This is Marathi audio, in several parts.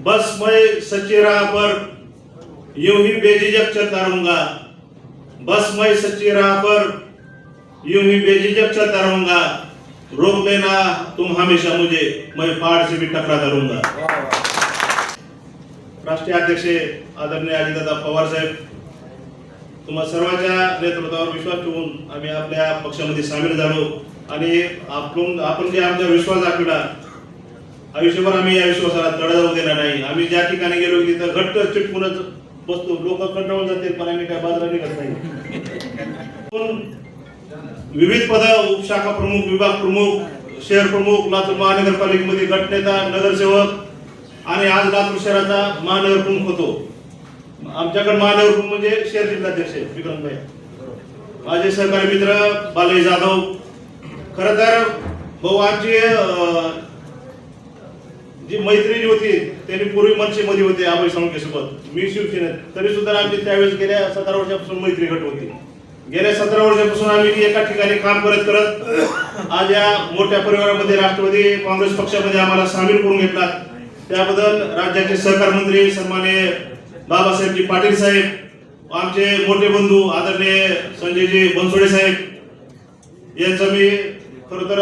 बस मैं सच्ची राह पर यूं ही बेझिझक चलता रहूंगा बस मैं सच्ची राह पर यूं ही बेझिझक चलता रहूंगा रोक लेना तुम हमेशा मुझे मैं पहाड़ से भी टकराता रहूंगा राष्ट्रीय अध्यक्ष आदरणीय अजितदादा पवार साहेब तुम्हा सर्वांच्या नेतृत्वावर विश्वास ठेवून आम्ही आपल्या पक्षामध्ये सामील झालो आणि आपण आपण जे आमचा विश्वास दाखविला आयुष्यभर आम्ही या विश्वासाला तडा जाऊ देणार नाही. आम्ही ज्या ठिकाणी गेलो तिथं घट्ट चिटकूनच बसतो. लोक कंटाळून जाते पण आम्ही काय बाजूला निघत नाही. विविध पद उपशाखा प्रमुख विभाग प्रमुख शहर प्रमुख लातूर महानगरपालिकेमध्ये गटनेता नगरसेवक आणि आज लातूर शहराचा महानगर प्रमुख होतो. आमच्याकडे महानगर प्रमुख म्हणजे शहर जिल्हाध्यक्ष विक्रमभाई. माझे सहकारी मित्र बालय जाधव. खर तर भाऊ आमची जी मैत्रिणी होती त्यांनी पूर्वी मनसेमध्ये होते अभय साळुंके सोबत मी शिवसेनेत. तरी सुद्धा आमची त्यावेळेस गेल्या सतरा वर्षापासून मैत्री गट होती. गेल्या सतरा वर्षापासून आम्ही एका ठिकाणी काम करत करत आज या मोठ्या परिवारामध्ये राष्ट्रवादी काँग्रेस पक्षामध्ये आम्हाला सामील करून घेतला. त्याबद्दल राज्याचे सहकार मंत्री सन्मान्य बाबासाहेबजी पाटील साहेब आमचे मोठे बंधू आदरणीय संजयजी बनसोडे साहेब यांचं मी खरं तर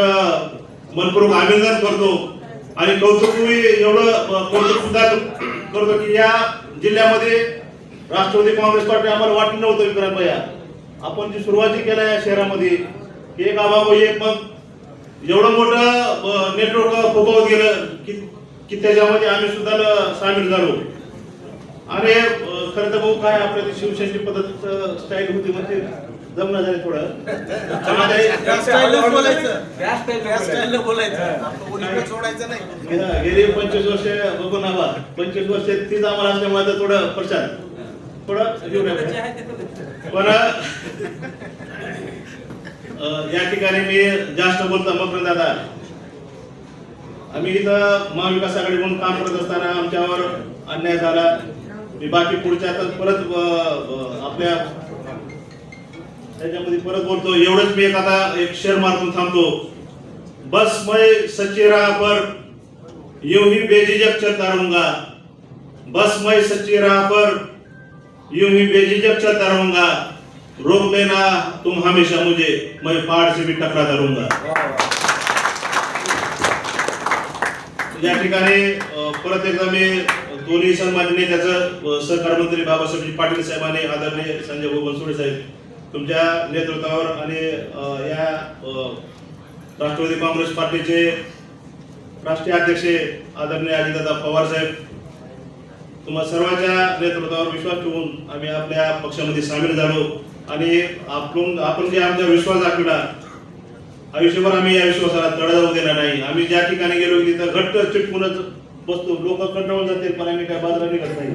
मनपूर्वक अभिनंदन करतो. आणि कौतुक मी एवढं कौतुक सुद्धा करतो की या जिल्ह्यामध्ये राष्ट्रवादी काँग्रेस पार्टी आम्हाला वाटलं नव्हतं विक्रांत भैया. आपण जी सुरुवाती केला या शहरामध्ये एक अभाव एक मग एवढं मोठं नेटवर्क फोकवत गेलं की की त्याच्यामध्ये आम्ही सुद्धा सामील झालो. आणि खरं तर भाऊ काय आपल्या शिवसेनेची पद्धत स्टाईल होती म्हणजे जमणं झाले थोडं. बोलायचं. सोडायचं नाही. गेली पंचवीस वर्ष बघून आबा पंचवीस वर्ष तीच आम्हाला असल्यामुळे थोडं प्रचार थोडं पण या ठिकाणी मी जास्त बोलतो मकर दादा. आम्ही इथं महाविकास आघाडी म्हणून काम करत असताना आमच्यावर अन्याय झाला. मी बाकी पुढच्या आता परत आपल्या त्याच्यामध्ये परत बोलतो एवढंच मी एक आता एक शेअर मारून थांबतो. बस मैं सच्ची राह पर यूं ही बेझिझक चलता रहूंगा बस मैं सच्ची राह पर यूं ही बेझिझक चलता रहूंगा रोक लेना तुम हमेशा मुझे मैं पहाड़ से भी टकराता रहूंगा या ठिकाणी परत एकदा मी दोन्ही सन्मान्य त्याचं सहकार मंत्री बाबासाहेब पाटील साहेबांनी आदरणीय संजय भाऊ बनसोडे साहेब तुमच्या नेतृत्वावर आणि या राष्ट्रवादी काँग्रेस पार्टीचे राष्ट्रीय अध्यक्ष आदरणीय अजितदादा पवार साहेब तुम्हा सर्वांच्या नेतृत्वावर विश्वास ठेवून आम्ही आपल्या पक्षामध्ये सामील झालो आणि आपण आपण जे आमचा विश्वास दाखविला आयुष्यभर आम्ही या विश्वासाला तडा जाऊ देणार नाही. आम्ही ज्या ठिकाणी गेलो तिथं घट्ट चिटकूनच बसतो. लोक कंटाळून जातील पण आम्ही काय बाजूला निघत नाही.